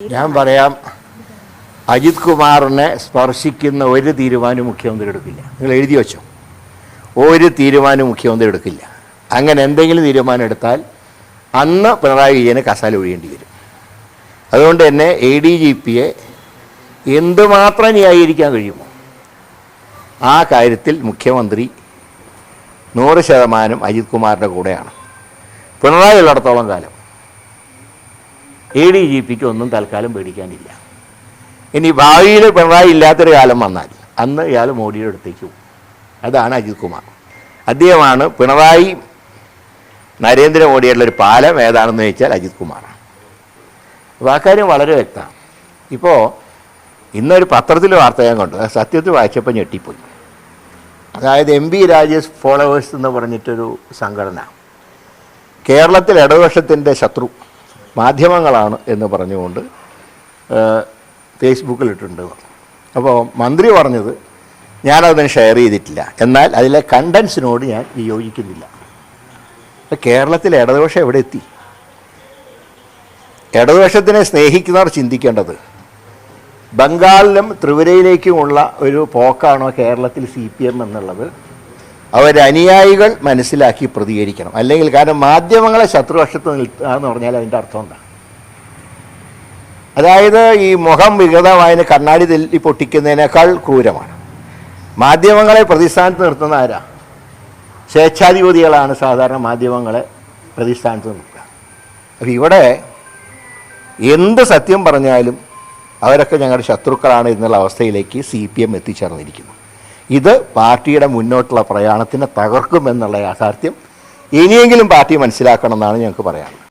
ഞാൻ പറയാം അജിത് കുമാറിനെ സ്പർശിക്കുന്ന ഒരു തീരുമാനം മുഖ്യമന്ത്രി എടുക്കില്ല. നിങ്ങൾ എഴുതി വെച്ചോ. ഒരു തീരുമാനം മുഖ്യമന്ത്രി എടുക്കില്ല. അങ്ങനെ എന്തെങ്കിലും തീരുമാനം എടുത്താൽ അന്ന് പിണറായി വിജയനെ കസാല ഒഴിയേണ്ടി വരും. അതുകൊണ്ട് തന്നെ എ ഡി ജി പിയെ എന്തുമാത്രം ന്യായീകരിക്കാൻ കഴിയുമോ? ആ കാര്യത്തിൽ മുഖ്യമന്ത്രി നൂറ് ശതമാനം അജിത് കുമാറിന്റെ കൂടെയാണ്. പിണറായി ഉള്ളിടത്തോളം കാലം എ ഡി ജി പിക്ക് ഒന്നും തൽക്കാലം പേടിക്കാനില്ല. ഇനി ഭാവിയിൽ പിണറായി ഇല്ലാത്തൊരു കാലം വന്നാൽ അന്ന് ഇയാൾ മോഡിയുടെ അടുത്തേക്ക് പോകും. അതാണ് അജിത് കുമാർ. അദ്ദേഹമാണ് പിണറായി നരേന്ദ്രമോദിയുടെ ഒരു പാലം ഏതാണെന്ന് ചോദിച്ചാൽ അജിത് കുമാറാണ്. അപ്പോൾ ആ കാര്യം വളരെ വ്യക്തമാണ്. ഇപ്പോൾ ഇന്നൊരു പത്രത്തിൽ വാർത്ത ഞാൻ കണ്ടു. സത്യത്തിൽ വായിച്ചപ്പോൾ ഞെട്ടിപ്പോയി. അതായത് എം ബി രാജേഷ് ഫോളോവേഴ്സ് എന്ന് പറഞ്ഞിട്ടൊരു സംഘടന കേരളത്തിൽ ഇടതുപക്ഷത്തിന്റെ ശത്രു മാധ്യമങ്ങളാണ് എന്ന് പറഞ്ഞുകൊണ്ട് ഫേസ്ബുക്കിലിട്ടുണ്ട്. അപ്പോൾ മന്ത്രി പറഞ്ഞത് ഞാനതിന് ഷെയർ ചെയ്തിട്ടില്ല. എന്നാൽ അതിലെ കണ്ടൻസിനോട് ഞാൻ വിയോജിക്കുന്നില്ല. കേരളത്തിലെ ഇടതുപക്ഷം എവിടെ എത്തി? ഇടതുപക്ഷത്തിനെ സ്നേഹിക്കുന്നവർ ചിന്തിക്കേണ്ടത് ബംഗാളിലും ത്രിപുരയിലേക്കുമുള്ള ഒരു പോക്കാണോ കേരളത്തിൽ സി പി എം എന്നുള്ളത്? അവരനുയായികൾ മനസ്സിലാക്കി പ്രതികരിക്കണം. അല്ലെങ്കിൽ കാരണം മാധ്യമങ്ങളെ ശത്രുപക്ഷത്ത് നിൽക്കുക എന്ന് പറഞ്ഞാൽ അതിന്റെ അർത്ഥം എന്താ അതായത് ഈ മുഖം വികൃതമായതിന് കണ്ണാടി തെല്ലി പൊട്ടിക്കുന്നതിനേക്കാൾ ക്രൂരമാണ്. മാധ്യമങ്ങളെ പ്രതിസ്ഥാനത്ത് നിർത്തുന്ന ആരാ? സ്വേച്ഛാധിപതികളാണ് സാധാരണ മാധ്യമങ്ങളെ പ്രതിസ്ഥാനത്ത് നിർത്തുക. അപ്പം ഇവിടെ എന്ത് സത്യം പറഞ്ഞാലും അവരൊക്കെ ഞങ്ങളുടെ ശത്രുക്കളാണ് എന്നുള്ള അവസ്ഥയിലേക്ക് സി പി എം എത്തിച്ചേർന്നിരിക്കുന്നു. ഇത് പാർട്ടിയുടെ മുന്നോട്ടുള്ള പ്രയാണത്തിനെ തകർക്കുമെന്നുള്ള യാഥാർത്ഥ്യം ഇനിയെങ്കിലും പാർട്ടി മനസ്സിലാക്കണം എന്നാണ് ഞങ്ങൾക്ക് പറയാനുള്ളത്.